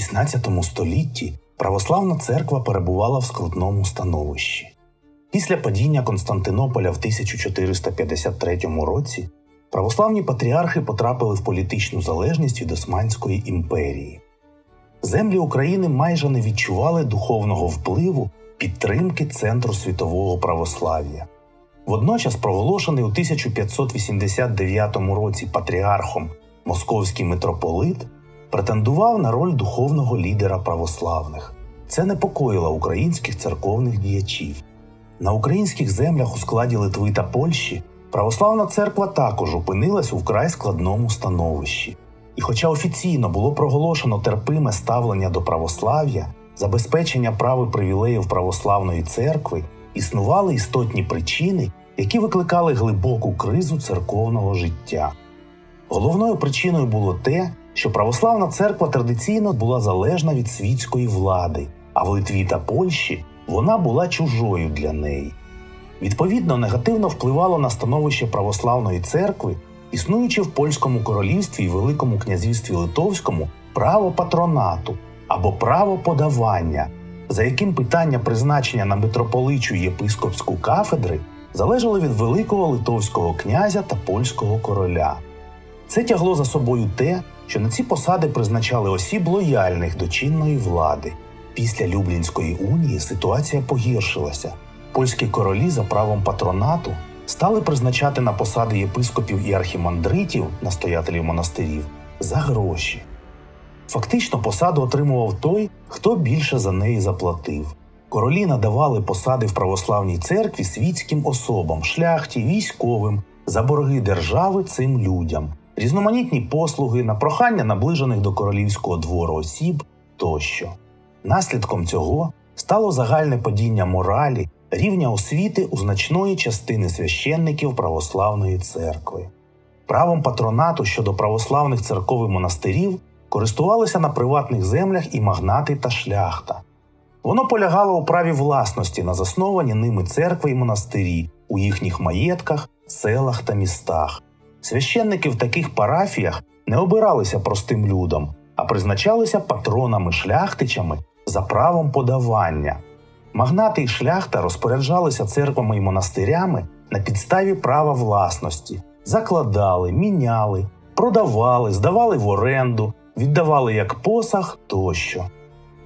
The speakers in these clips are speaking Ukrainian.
XVI столітті православна церква перебувала в скрутному становищі. Після падіння Константинополя в 1453 році православні патріархи потрапили в політичну залежність від Османської імперії. Землі України майже не відчували духовного впливу підтримки центру світового православ'я. Водночас проголошений у 1589 році патріархом московський митрополит претендував на роль духовного лідера православних. Це непокоїло українських церковних діячів. На українських землях у складі Литви та Польщі православна церква також опинилась у вкрай складному становищі. І хоча офіційно було проголошено терпиме ставлення до православ'я, забезпечення прав і привілеїв православної церкви, існували істотні причини, які викликали глибоку кризу церковного життя. Головною причиною було те, що православна церква традиційно була залежна від світської влади, а в Литві та Польщі вона була чужою для неї. Відповідно, негативно впливало на становище православної церкви, існуючи в польському королівстві і Великому князівстві Литовському право патронату або право подавання, за яким питання призначення на митрополичу єпископську кафедри залежало від великого литовського князя та польського короля. Це тягло за собою те, що на ці посади призначали осіб лояльних до чинної влади. Після Люблінської унії ситуація погіршилася. Польські королі за правом патронату стали призначати на посади єпископів і архімандритів, настоятелів монастирів, за гроші. Фактично посаду отримував той, хто більше за неї заплатив. Королі надавали посади в православній церкві світським особам, шляхті, військовим, за борги держави цим людям, різноманітні послуги на прохання наближених до королівського двору осіб тощо. Наслідком цього стало загальне падіння моралі, рівня освіти у значної частини священників православної церкви. Правом патронату щодо православних церков і монастирів користувалися на приватних землях і магнати та шляхта. Воно полягало у праві власності на засновані ними церкви і монастирі у їхніх маєтках, селах та містах. Священники в таких парафіях не обиралися простим людом, а призначалися патронами-шляхтичами за правом подавання. Магнати і шляхта розпоряджалися церквами і монастирями на підставі права власності, закладали, міняли, продавали, здавали в оренду, віддавали як посаг тощо.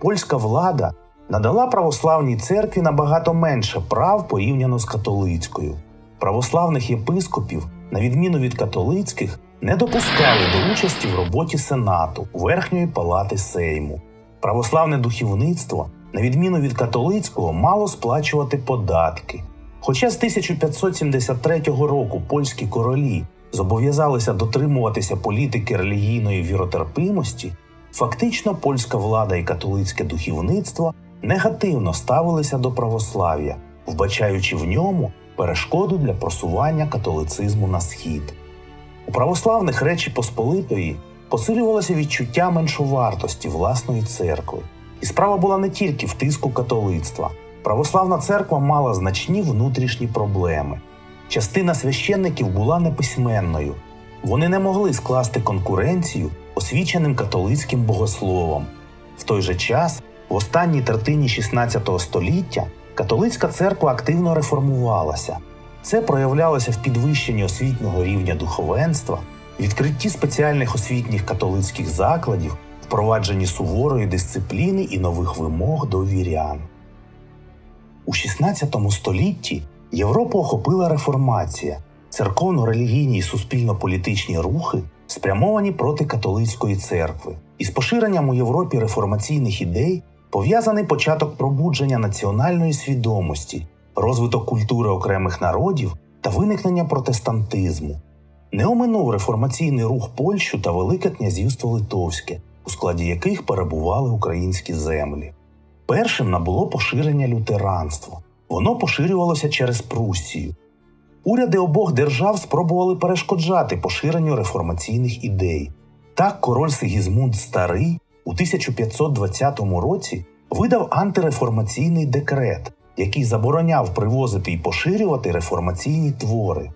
Польська влада надала православній церкві набагато менше прав порівняно з католицькою. Православних єпископів, на відміну від католицьких, не допускали до участі в роботі Сенату, Верхньої палати Сейму. Православне духовництво, на відміну від католицького, мало сплачувати податки. Хоча з 1573 року польські королі зобов'язалися дотримуватися політики релігійної віротерпимості, фактично польська влада і католицьке духовництво негативно ставилися до православ'я, вбачаючи в ньому перешкоду для просування католицизму на схід. У православних Речі Посполитої посилювалося відчуття меншовартості власної церкви. І справа була не тільки в тиску католицтва. Православна церква мала значні внутрішні проблеми. Частина священників була неписьменною. Вони не могли скласти конкуренцію освіченим католицьким богословом. В той же час, в останній третині XVI століття, католицька церква активно реформувалася. Це проявлялося в підвищенні освітнього рівня духовенства, відкритті спеціальних освітніх католицьких закладів, впровадженні суворої дисципліни і нових вимог до вірян. У XVI столітті Європу охопила реформація, церковно-релігійні і суспільно-політичні рухи, спрямовані проти католицької церкви. Із поширенням у Європі реформаційних ідей пов'язаний початок пробудження національної свідомості, розвиток культури окремих народів та виникнення протестантизму. Не оминув реформаційний рух Польщу та Велике князівство Литовське, у складі яких перебували українські землі. Першим набуло поширення лютеранства. Воно поширювалося через Пруссію. Уряди обох держав спробували перешкоджати поширенню реформаційних ідей. Так король Сигізмунд Старий у 1520 році видав антиреформаційний декрет, який забороняв привозити і поширювати реформаційні твори.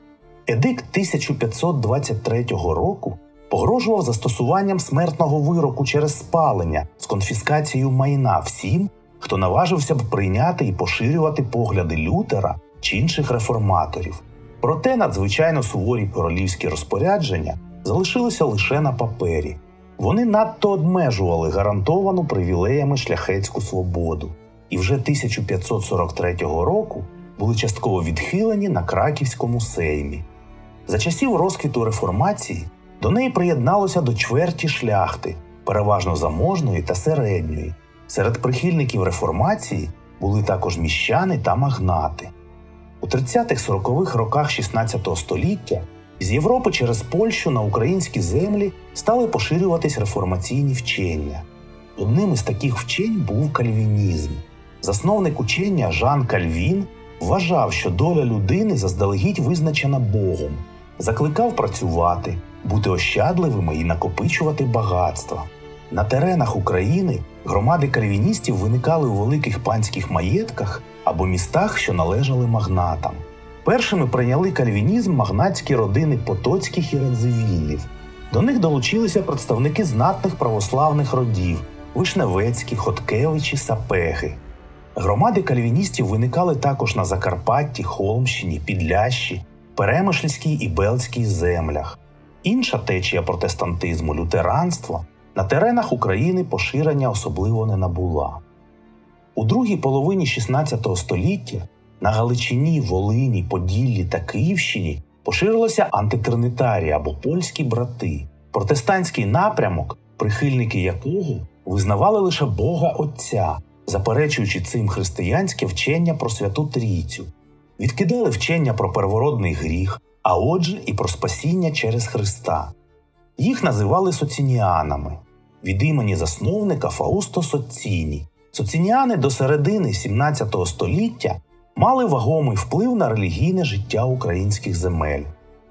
Едикт 1523 року погрожував застосуванням смертного вироку через спалення з конфіскацією майна всім, хто наважився б прийняти і поширювати погляди Лютера чи інших реформаторів. Проте надзвичайно суворі королівські розпорядження залишилися лише на папері. Вони надто обмежували гарантовану привілеями шляхетську свободу, і вже 1543 року були частково відхилені на краківському сеймі. За часів розквіту реформації до неї приєдналося до чверті шляхти, переважно заможної та середньої. Серед прихильників реформації були також міщани та магнати. У 30-40-х роках 16 століття з Європи через Польщу на українські землі стали поширюватись реформаційні вчення. Одним із таких вчень був кальвінізм. Засновник учення Жан Кальвін вважав, що доля людини заздалегідь визначена Богом, закликав працювати, бути ощадливими і накопичувати багатства. На теренах України громади кальвіністів виникали у великих панських маєтках або містах, що належали магнатам. Першими прийняли кальвінізм магнатські родини Потоцьких і Радзивіллів. До них долучилися представники знатних православних родів Вишневецькі, Хоткевичі, Сапеги. Громади кальвіністів виникали також на Закарпатті, Холмщині, Підлящі, Перемишльській і Белській землях. Інша течія протестантизму лютеранства на теренах України поширення особливо не набула. У другій половині XVI століття на Галичині, Волині, Поділлі та Київщині поширилося антитринитарія або польські брати, протестантський напрямок, прихильники якого визнавали лише Бога Отця, заперечуючи цим християнське вчення про Святу Трійцю, відкидали вчення про первородний гріх, а отже, і про спасіння через Христа. Їх називали соцініанами від імені засновника Фаусто Соціні. Соцініани до середини XVII століття мали вагомий вплив на релігійне життя українських земель,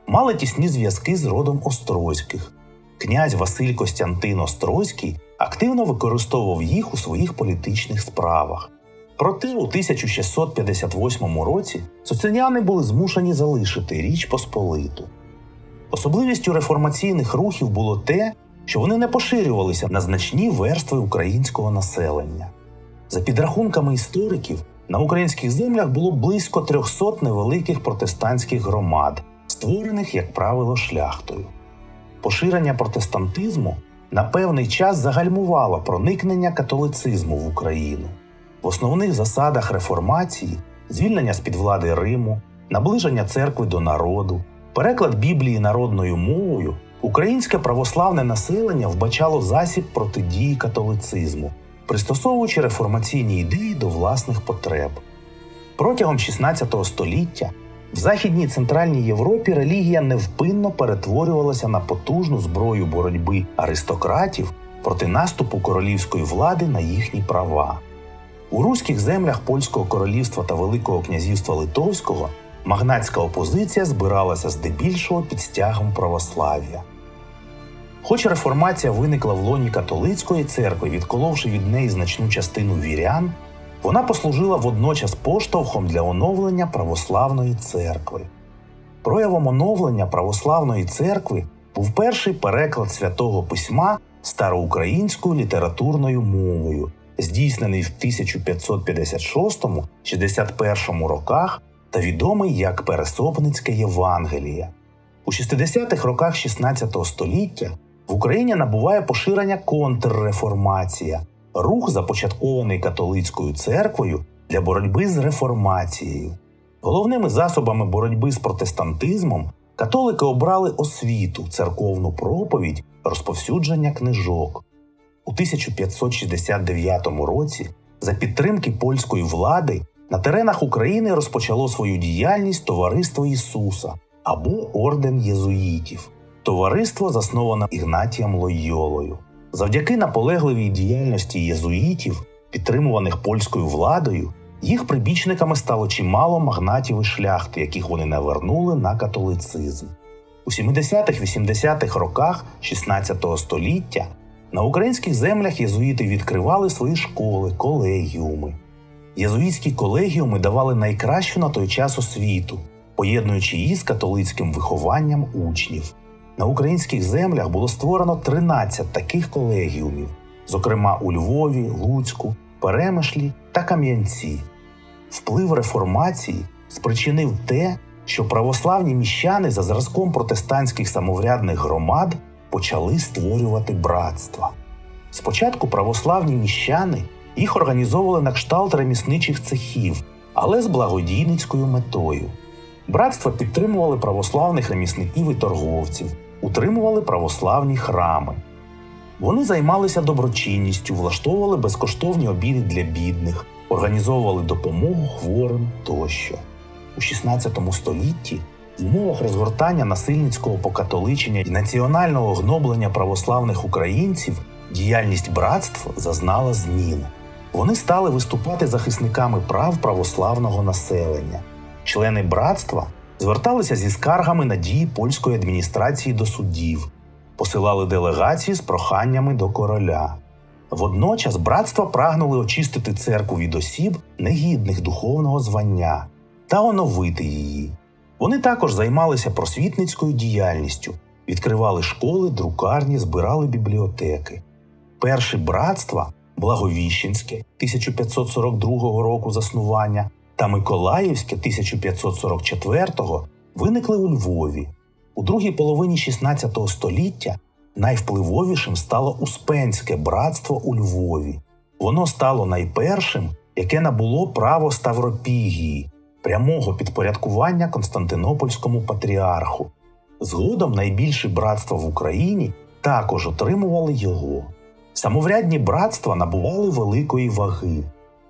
мали тісні зв'язки з родом Острозьких. Князь Василь Костянтин Острозький активно використовував їх у своїх політичних справах. Проте у 1658 році соціняни були змушені залишити Річ Посполиту. Особливістю реформаційних рухів було те, що вони не поширювалися на значні верстви українського населення. За підрахунками істориків, на українських землях було близько 300 невеликих протестантських громад, створених, як правило, шляхтою. Поширення протестантизму на певний час загальмувало проникнення католицизму в Україну. В основних засадах реформації звільнення з під влади Риму, наближення церкви до народу, переклад Біблії народною мовою, українське православне населення вбачало засіб протидії католицизму, пристосовуючи реформаційні ідеї до власних потреб. Протягом XVI століття в Західній Центральній Європі релігія невпинно перетворювалася на потужну зброю боротьби аристократів проти наступу королівської влади на їхні права. У руських землях Польського королівства та Великого князівства Литовського магнатська опозиція збиралася здебільшого під стягом православ'я. Хоч реформація виникла в лоні католицької церкви, відколовши від неї значну частину вірян, вона послужила водночас поштовхом для оновлення православної церкви. Проявом оновлення православної церкви був перший переклад святого письма староукраїнською літературною мовою, здійснений в 1556-61 роках та відомий як Пересопницьке Євангеліє. У 60-х роках 16 століття в Україні набуває поширення контрреформація, рух, започаткований католицькою церквою для боротьби з реформацією. Головними засобами боротьби з протестантизмом католики обрали освіту, церковну проповідь, розповсюдження книжок. У 1569 році за підтримки польської влади на теренах України розпочало свою діяльність Товариство Ісуса або Орден Єзуїтів. Товариство засноване Ігнатієм Лойолою. Завдяки наполегливій діяльності єзуїтів, підтримуваних польською владою, їх прибічниками стало чимало магнатів і шляхти, яких вони навернули на католицизм. У 70-80-х роках 16 століття на українських землях єзуїти відкривали свої школи, колегіуми. Єзуїтські колегіуми давали найкращу на той час освіту, поєднуючи її з католицьким вихованням учнів. На українських землях було створено 13 таких колегіумів, зокрема у Львові, Луцьку, Перемишлі та Кам'янці. Вплив реформації спричинив те, що православні міщани за зразком протестантських самоврядних громад почали створювати братства. Спочатку православні міщани їх організовували на кшталт ремісничих цехів, але з благодійницькою метою. Братства підтримували православних ремісників і торговців, утримували православні храми. Вони займалися доброчинністю, влаштовували безкоштовні обіди для бідних, організовували допомогу хворим тощо. У XVI столітті в умовах розгортання насильницького покатоличення і національного гноблення православних українців діяльність братств зазнала змін. Вони стали виступати захисниками прав православного населення. Члени братства зверталися зі скаргами на дії польської адміністрації до суддів, посилали делегації з проханнями до короля. Водночас братства прагнули очистити церкву від осіб, негідних духовного звання, та оновити її. Вони також займалися просвітницькою діяльністю, відкривали школи, друкарні, збирали бібліотеки. Перші братства Благовіщенське 1542 року заснування та Миколаївське 1544-го виникли у Львові. У другій половині XVI століття найвпливовішим стало Успенське братство у Львові. Воно стало найпершим, яке набуло право Ставропігії, прямого підпорядкування Константинопольському патріарху. Згодом найбільші братства в Україні також отримували його. Самоврядні братства набували великої ваги.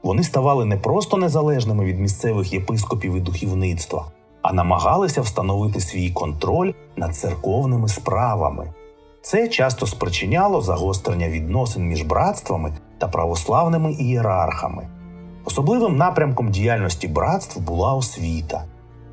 Вони ставали не просто незалежними від місцевих єпископів і духовництва, а намагалися встановити свій контроль над церковними справами. Це часто спричиняло загострення відносин між братствами та православними ієрархами. Особливим напрямком діяльності братств була освіта.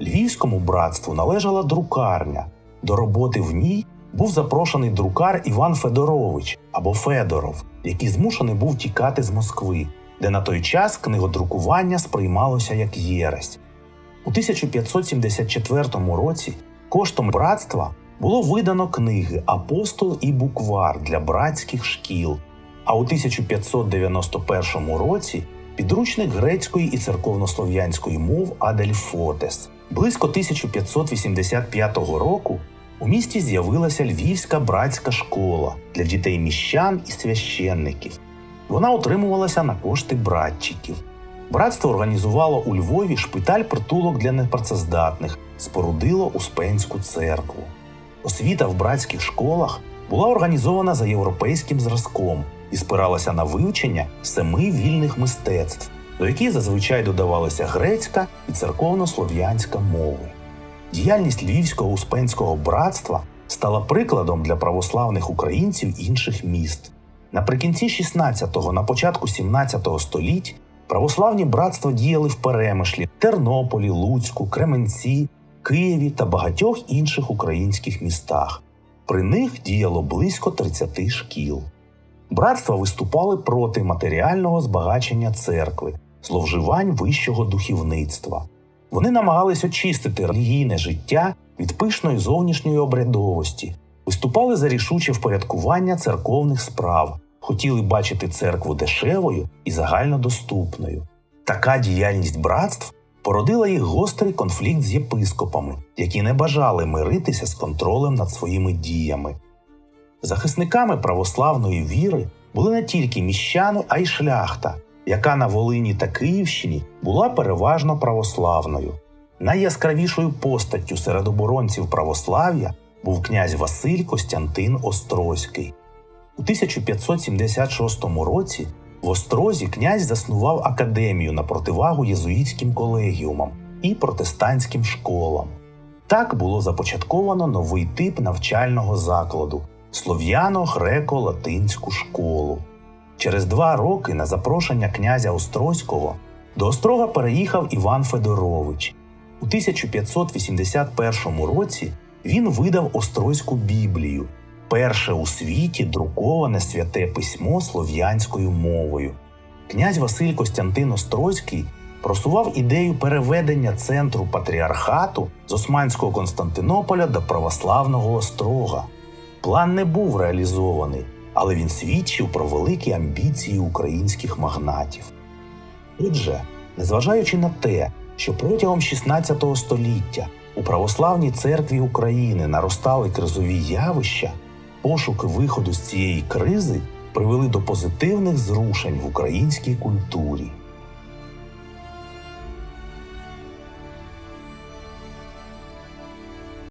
Львівському братству належала друкарня. До роботи в ній був запрошений друкар Іван Федорович або Федоров, який змушений був тікати з Москви, де на той час книгодрукування сприймалося як єресь. У 1574 році коштом братства було видано книги Апостол і буквар для братських шкіл. А у 1591 році підручник грецької і церковнослов'янської мов Адельфотес. Близько 1585 року у місті з'явилася Львівська братська школа для дітей міщан і священників. Вона утримувалася на кошти братчиків. Братство організувало у Львові шпиталь притулок для непрацездатних, спорудило Успенську церкву. Освіта в братських школах була організована за європейським зразком і спиралася на вивчення семи вільних мистецтв, до яких зазвичай додавалися грецька і церковно-слов'янська мови. Діяльність Львівського успенського братства стала прикладом для православних українців інших міст. Наприкінці 16-го, на початку 17-го століть православні братства діяли в Перемишлі, Тернополі, Луцьку, Кременці, Києві та багатьох інших українських містах. При них діяло близько 30 шкіл. Братства виступали проти матеріального збагачення церкви, зловживань вищого духовництва. Вони намагались очистити релігійне життя від пишної зовнішньої обрядовості, виступали за рішуче впорядкування церковних справ, хотіли бачити церкву дешевою і загальнодоступною. Така діяльність братств породила їх гострий конфлікт з єпископами, які не бажали миритися з контролем над своїми діями. Захисниками православної віри були не тільки міщани, а й шляхта, яка на Волині та Київщині була переважно православною. Найяскравішою постаттю серед оборонців православ'я був князь Василь Костянтин Острозький. У 1576 році в Острозі князь заснував академію на противагу єзуїтським колегіумам і протестантським школам. Так було започатковано новий тип навчального закладу слов'яно-греко-латинську школу. Через два роки на запрошення князя Острозького до Острога переїхав Іван Федорович. У 1581 році він видав Острозьку Біблію, перше у світі друковане святе письмо слов'янською мовою. Князь Василь Костянтин Острозький просував ідею переведення центру патріархату з Османського Константинополя до православного Острога. План не був реалізований, але він свідчив про великі амбіції українських магнатів. Отже, незважаючи на те, що протягом 16 століття у православній церкві України наростали кризові явища, пошуки виходу з цієї кризи привели до позитивних зрушень в українській культурі.